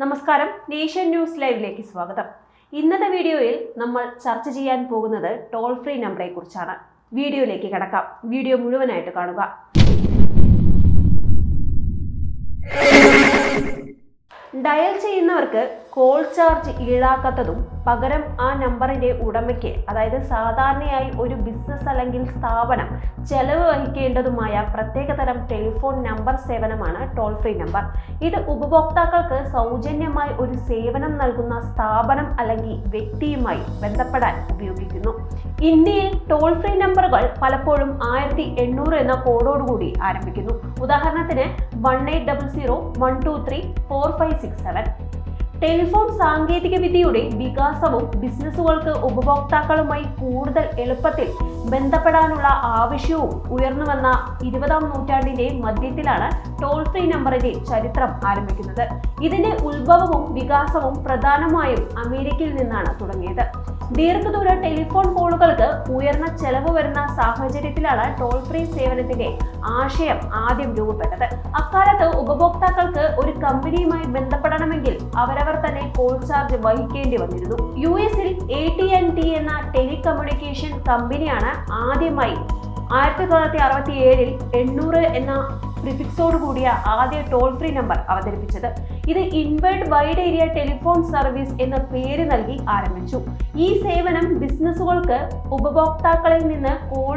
നമസ്കാരം. Nation news ലൈവിലേക്ക് സ്വാഗതം. ഇന്നത്തെ വീഡിയോയിൽ നമ്മൾ ചർച്ച ചെയ്യാൻ പോകുന്നത് ടോൾ ഫ്രീ നമ്പറെ കുറിച്ചാണ്. വീഡിയോയിലേക്ക് കടക്കാം. വീഡിയോ മുഴുവനായിട്ട് കാണുക. ഡയൽ ചെയ്യുന്നവർക്ക് കോൾ ചാർജ് ഈടാക്കാത്തതും പകരം ആ നമ്പറിന്റെ ഉടമയ്ക്ക് അതായത് സാധാരണയായി ഒരു ബിസിനസ് അല്ലെങ്കിൽ സ്ഥാപനം ചെലവ് വഹിക്കേണ്ടതുമായ പ്രത്യേകതരം ടെലിഫോൺ നമ്പർ സേവനമാണ് ടോൾ ഫ്രീ നമ്പർ ഇത് ഉപഭോക്താക്കൾക്ക് സൗജന്യമായി ഒരു സേവനം നൽകുന്ന സ്ഥാപനം അല്ലെങ്കിൽ വ്യക്തിയുമായി ബന്ധപ്പെടാൻ ഉപയോഗിക്കുന്നു. ഇന്ത്യയിൽ ടോൾ ഫ്രീ നമ്പറുകൾ പലപ്പോഴും ആയിരത്തി എണ്ണൂറ് എന്ന കോഡോടുകൂടി ആരംഭിക്കുന്നു. ഉദാഹരണത്തിന് one eight double zero one two three four five six seven telephone സാങ്കേതിക വിദ്യയുടെ വികാസവും ബിസിനസ്സുകൾക്ക് ഉപഭോക്താക്കളുമായി കൂടുതൽ എളുപ്പത്തിൽ ബന്ധപ്പെടാനുള്ള ആവശ്യവും ഉയർന്നുവന്ന ഇരുപതാം നൂറ്റാണ്ടിന്റെ മധ്യത്തിലാണ് ടോൾ ഫ്രീ നമ്പറിന്റെ ചരിത്രം ആരംഭിക്കുന്നത്. ഇതിന്റെ ഉത്ഭവവും വികാസവും പ്രധാനമായും അമേരിക്കയിൽ നിന്നാണ് തുടങ്ങിയത്. ദീർഘദൂര ടെലിഫോൺ കോളുകൾക്ക് ഉയർന്ന ചെലവ് വരുന്ന സാഹചര്യത്തിലാണ് ടോൾ ഫ്രീ സേവനത്തിന്റെ ആശയം ആദ്യം രൂപപ്പെട്ടത്. അക്കാലത്ത് ഉപഭോക്താക്കൾക്ക് ഒരു കമ്പനിയുമായി ബന്ധപ്പെടണമെങ്കിൽ അവരവർ തന്നെ കോൾ ചാർജ് വഹിക്കേണ്ടി വന്നിരുന്നു. യു എസിൽ എ ടി എൻ ടി എന്ന ടെലികമ്മ്യൂണിക്കേഷൻ കമ്പനിയാണ് ആദ്യമായി ആയിരത്തി തൊള്ളായിരത്തി അറുപത്തി ഏഴിൽ എണ്ണൂറ് എന്ന പ്രിഫിക്സോട് കൂടിയ ആദ്യ ടോൾ ഫ്രീ നമ്പർ അവതരിപ്പിച്ചത്. ഇത് inward wide area telephone service എന്ന പേര് നൽകി ആരംഭിച്ചു. ഈ സേവനം ബിസിനസ്സുകൾക്ക് ഉപഭോക്താക്കളിൽ നിന്ന്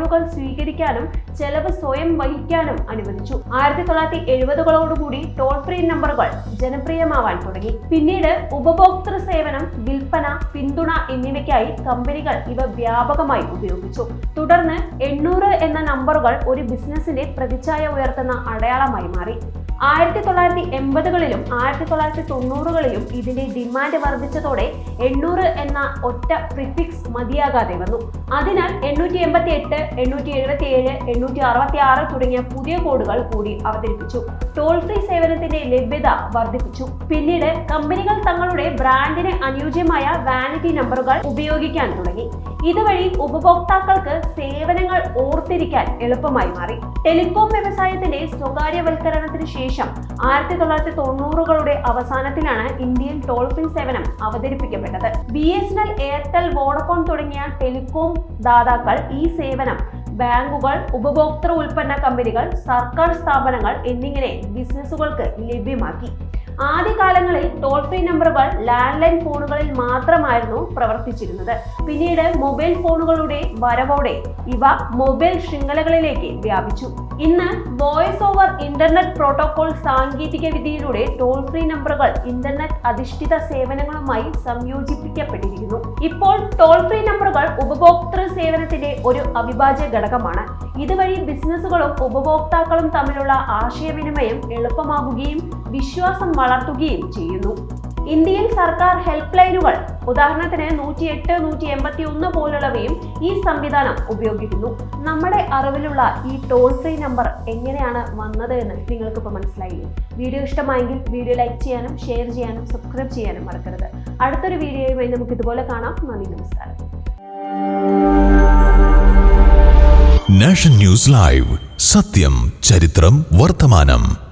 കോളുകൾ സ്വീകരിക്കാനും ചെലവ് സ്വയം വഹിക്കാനും അനുവദിച്ചു. ആയിരത്തി തൊള്ളായിരത്തി എഴുപതുകളോടുകൂടി ടോൾ ഫ്രീ നമ്പറുകൾ ജനപ്രിയമാവാൻ തുടങ്ങി. പിന്നീട് ഉപഭോക്തൃ സേവനം വിൽപ്പന പിന്തുണ എന്നിവയ്ക്കായി കമ്പനികൾ ഇവ വ്യാപകമായി ഉപയോഗിച്ചു. തുടർന്ന് എണ്ണൂറ് എന്ന നമ്പറുകൾ ഒരു ബിസിനസിന്റെ പ്രതിച്ഛായ ഉയർത്തുന്ന അടയാളമായി മാറി. ആയിരത്തി തൊള്ളായിരത്തി എൺപതുകളിലും ആയിരത്തി തൊള്ളായിരത്തി തൊണ്ണൂറുകളിലും ഇതിന്റെ ഡിമാൻഡ് വർദ്ധിച്ചതോടെ എണ്ണൂറ് എന്ന ഒറ്റ പ്രിഫിക്സ് മതിയാകാതെ വന്നു. അതിനാൽ എണ്ണൂറ്റി എൺപത്തി എട്ട് എണ്ണൂറ്റി എഴുപത്തി ഏഴ് എണ്ണൂറ്റി അറുപത്തി ആറ് തുടങ്ങിയ പുതിയ കോഡുകൾ കൂടി അവതരിപ്പിച്ചു. ടോൾ ഫ്രീ സേവനത്തിന്റെ ലഭ്യത വർദ്ധിപ്പിച്ചു. പിന്നീട് കമ്പനികൾ തങ്ങളുടെ ബ്രാൻഡിന് അനുയോജ്യമായ വാനിറ്റി നമ്പറുകൾ ഉപയോഗിക്കാൻ തുടങ്ങി. ഇതുവഴി ഉപഭോക്താക്കൾക്ക് സേവനങ്ങൾ ഓർത്തിരിക്കാൻ എളുപ്പമായി മാറി. ടെലികോം വ്യവസായത്തിന്റെ സ്വകാര്യവൽക്കരണത്തിന് ശേഷം ആയിരത്തി തൊള്ളായിരത്തി തൊണ്ണൂറുകളുടെ അവസാനത്തിലാണ് ഇന്ത്യയിൽ ടോൾ ഫ്രീ സേവനം അവതരിപ്പിക്കപ്പെട്ടത്. B S N L Airtel Vodafone തുടങ്ങിയ ടെലികോം ദാതാക്കൾ ഈ സേവനം ബാങ്കുകൾ ഉപഭോക്തൃ ഉൽപ്പന്ന കമ്പനികൾ സർക്കാർ സ്ഥാപനങ്ങൾ എന്നിങ്ങനെ ബിസിനസ്സുകൾക്ക് ലഭ്യമാക്കി. ആദ്യകാലങ്ങളിൽ ടോൾ ഫ്രീ നമ്പറുകൾ ലാൻഡ് ലൈൻ ഫോണുകളിൽ മാത്രമായിരുന്നു പ്രവർത്തിച്ചിരുന്നത്. പിന്നീട് മൊബൈൽ ഫോണുകളുടെ വരവോടെ ഇവ മൊബൈൽ ശൃംഖലകളിലേക്ക് വ്യാപിച്ചു. ഇന്ന് വോയിസ് ഓവർ ഇന്റർനെറ്റ് പ്രോട്ടോകോൾ സാങ്കേതിക വിദ്യയിലൂടെ ടോൾ ഫ്രീ നമ്പറുകൾ ഇന്റർനെറ്റ് അധിഷ്ഠിത സേവനങ്ങളുമായി സംയോജിപ്പിക്കപ്പെട്ടിരിക്കുന്നു. ഇപ്പോൾ ടോൾ ഫ്രീ നമ്പറുകൾ ഉപഭോക്തൃ സേവനത്തിന്റെ ഒരു അവിഭാജ്യ ഘടകമാണ്. ഇതുവഴി ബിസിനസ്സുകളും ഉപഭോക്താക്കളും തമ്മിലുള്ള ആശയവിനിമയം എളുപ്പമാകുകയും വിശ്വാസം വളർത്തുകയും ചെയ്യുന്നു. ഇന്ത്യയിൽ സർക്കാർ ഹെൽപ്പ് ലൈനുകൾ ഉദാഹരണത്തിന് നൂറ്റി എട്ട് നൂറ്റി എൺപത്തി ഒന്ന് പോലുള്ളവയും ഈ സംവിധാനം ഉപയോഗിക്കുന്നു. നമ്മുടെ അറിവിലുള്ള ഈ ടോൾ ഫ്രീ നമ്പർ എങ്ങനെയാണ് വന്നത് എന്ന് നിങ്ങൾക്കിപ്പോൾ മനസ്സിലായി വീഡിയോ ഇഷ്ടമായെങ്കിൽ വീഡിയോ ലൈക്ക് ചെയ്യാനും ഷെയർ ചെയ്യാനും സബ്സ്ക്രൈബ് ചെയ്യാനും മറക്കരുത്. അടുത്തൊരു വീഡിയോയുമായി നമുക്ക് ഇതുപോലെ കാണാം. നന്ദി നമസ്കാരം. Nation news live. സത്യം ചരിത്രം വർത്തമാനം.